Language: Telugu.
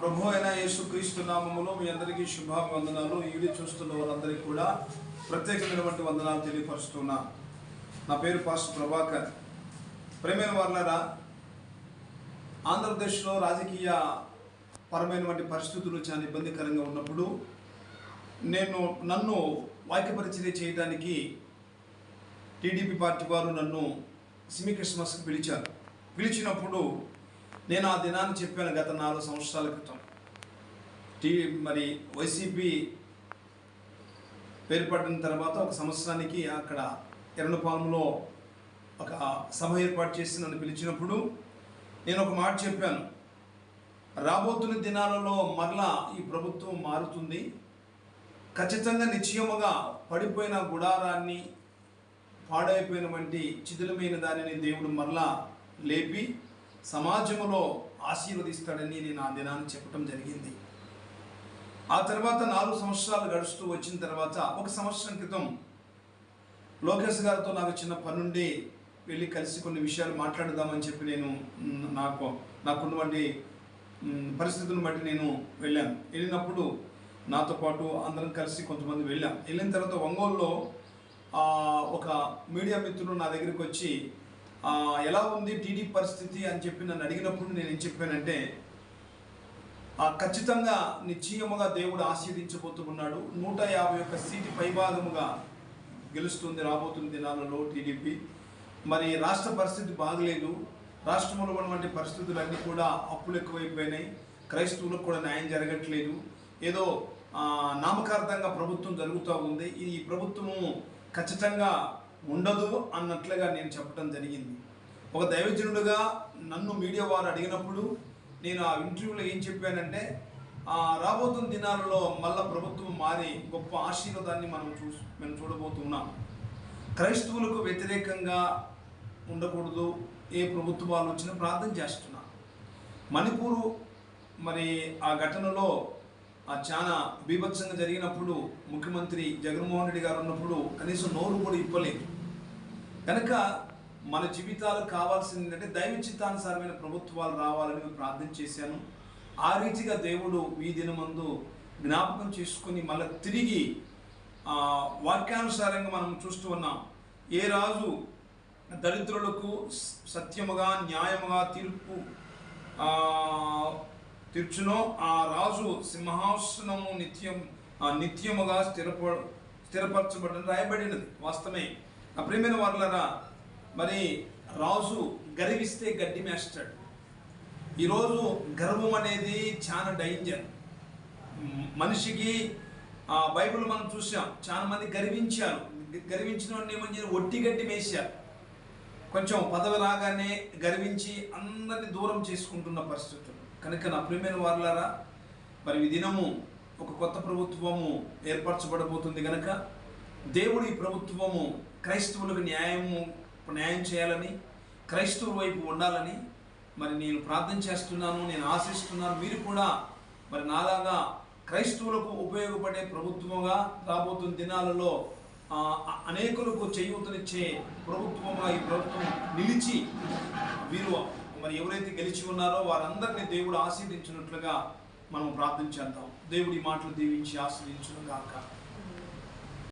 ప్రభు అయిన యేసుక్రీస్తు నామములో మీ అందరికీ శుభాభివందనాలు. ఈ చూస్తున్న వాళ్ళందరికీ కూడా ప్రత్యేకమైనటువంటి వందనాలు తెలియపరుస్తున్నా. నా పేరు పాస్ ప్రభాకర్. ప్రేమైన వాళ్ళరా ఆంధ్రప్రదేశ్లో రాజకీయ పరమైనటువంటి పరిస్థితులు చాలా ఇబ్బందికరంగా ఉన్నప్పుడు నేను నన్ను వాక్యపరిచర్య చేయడానికి టీడీపీ పార్టీ వారు నన్ను సిమి క్రిస్మస్కి పిలిచారు. పిలిచినప్పుడు నేను ఆ దినాన్ని చెప్పాను గత నాలుగు సంవత్సరాల క్రితం. టీ మరి వైసీపీ ఏర్పడిన తర్వాత ఒక సంవత్సరానికి అక్కడ ఎర్రనపాలెంలో ఒక సభ ఏర్పాటు చేసి నన్ను పిలిచినప్పుడు నేను ఒక మాట చెప్పాను. రాబోతున్న దినాలలో మరలా ఈ ప్రభుత్వం మారుతుంది. ఖచ్చితంగా నిశ్చయముగా పడిపోయిన గుడారాన్ని పాడైపోయినటువంటి చిదులమైన దానిని దేవుడు మరలా లేపి సమాజంలో ఆశీర్వదిస్తాడని నేను ఆ దినాన్ని చెప్పడం జరిగింది. ఆ తర్వాత నాలుగు సంవత్సరాలు గడుస్తూ వచ్చిన తర్వాత ఒక సంవత్సరం క్రితం లోకేష్ గారితో నాకు చిన్న పనుండి వెళ్ళి కలిసి కొన్ని విషయాలు మాట్లాడదామని చెప్పి నేను నాకు నాకున్నటువంటి పరిస్థితులను బట్టి నేను వెళ్ళాను. వెళ్ళినప్పుడు నాతో పాటు అందరం కలిసి కొంతమంది వెళ్ళాం. వెళ్ళిన తర్వాత ఒంగోలులో ఒక మీడియా మిత్రుడు నా దగ్గరికి వచ్చి ఎలా ఉంది టీడీపీ పరిస్థితి అని చెప్పి నన్ను అడిగినప్పుడు నేను ఏం చెప్పానంటే ఆ, ఖచ్చితంగా నిశ్చయముగా దేవుడు ఆశీర్దించబోతున్నాడు నూట యాభై ఒక్క సీటు పైభాగముగా గెలుస్తుంది రాబోతున్న దినాలలో టీడీపీ. మరి రాష్ట్ర పరిస్థితి బాగలేదు. రాష్ట్రంలో ఉన్నటువంటి పరిస్థితులన్నీ కూడా అప్పులు ఎక్కువైపోయినాయి. క్రైస్తవులకు కూడా న్యాయం జరగట్లేదు. ఏదో నామకార్థంగా ప్రభుత్వం జరుగుతూ ఉంది. ఈ ప్రభుత్వము ఖచ్చితంగా ఉండదు అన్నట్లుగా నేను చెప్పడం జరిగింది. ఒక దైవజనుడుగా నన్ను మీడియా వారు అడిగినప్పుడు నేను ఆ ఇంటర్వ్యూలో ఏం చెప్పానంటే రాబోతున్న దినాలలో మళ్ళా ప్రభుత్వం మారి గొప్ప ఆశీర్వాదాన్ని మనం చూ మనం చూడబోతున్నాం. క్రైస్తవులకు వ్యతిరేకంగా ఉండకూడదు ఏ ప్రభుత్వాలు వచ్చినా ప్రార్థన చేస్తున్నా. మణిపూరు మరి ఆ ఘటనలో ఆ చాలా బీభత్సంగా జరిగినప్పుడు ముఖ్యమంత్రి జగన్మోహన్ రెడ్డి గారు ఉన్నప్పుడు కనీసం నోరు కూడా ఇప్పలేదు. కనుక మన జీవితాలు కావాల్సింది ఏంటంటే దైవ చిత్తానుసారమైన ప్రభుత్వాలు రావాలని ప్రార్థన చేశాను. ఆ రీతిగా దేవుడు ఈ దినమందు జ్ఞాపకం చేసుకుని మళ్ళీ తిరిగి వాక్యానుసారంగా మనం చూస్తూ ఉన్నాం. ఏ రాజు దరిద్రులకు సత్యముగా న్యాయముగా తీర్పు తీర్చునో ఆ రాజు సింహాసనము నిత్యం నిత్యముగా స్థిరప స్థిరపరచబడిన రాయబడినది. వాస్తవమే. ఆ ప్రియమైన వాళ్ళరా మరి రాజు గర్విస్తే గడ్డి మేస్తాడు ఈరోజు గర్వం అనేది చాలా డేంజర్ మనిషికి ఆ బైబిల్ మనం చూసాం చాలా మంది గర్వించారు. గర్వించిన వాడిని ఏమని ఒట్టి గడ్డి మేశారు. కొంచెం పదవి రాగానే గర్వించి అందరిని దూరం చేసుకుంటున్న పరిస్థితులు. కనుక నా ప్రియమైన వారులారా మరి ఈ దినము ఒక కొత్త ప్రభుత్వము ఏర్పరచబడబోతుంది కనుక దేవుడి ప్రభుత్వము క్రైస్తవులకు న్యాయము న్యాయం చేయాలని క్రైస్తవుల వైపు ఉండాలని మరి నేను ప్రార్థన చేస్తున్నాను నేను ఆశిస్తున్నాను. మీరు కూడా మరి నాలాగా క్రైస్తవులకు ఉపయోగపడే ప్రభుత్వంగా రాబోతున్న దినాలలో అనేకులకు చేయూతనిచ్చే ప్రభుత్వంగా ఈ ప్రభుత్వం నిలిచి వీరు మరి ఎవరైతే గెలిచి ఉన్నారో వారందరినీ దేవుడు ఆశీర్దించినట్లుగా మనం ప్రార్థన చేద్దాం. దేవుడి మాటలు దీవించి ఆశీర్దించును గాక.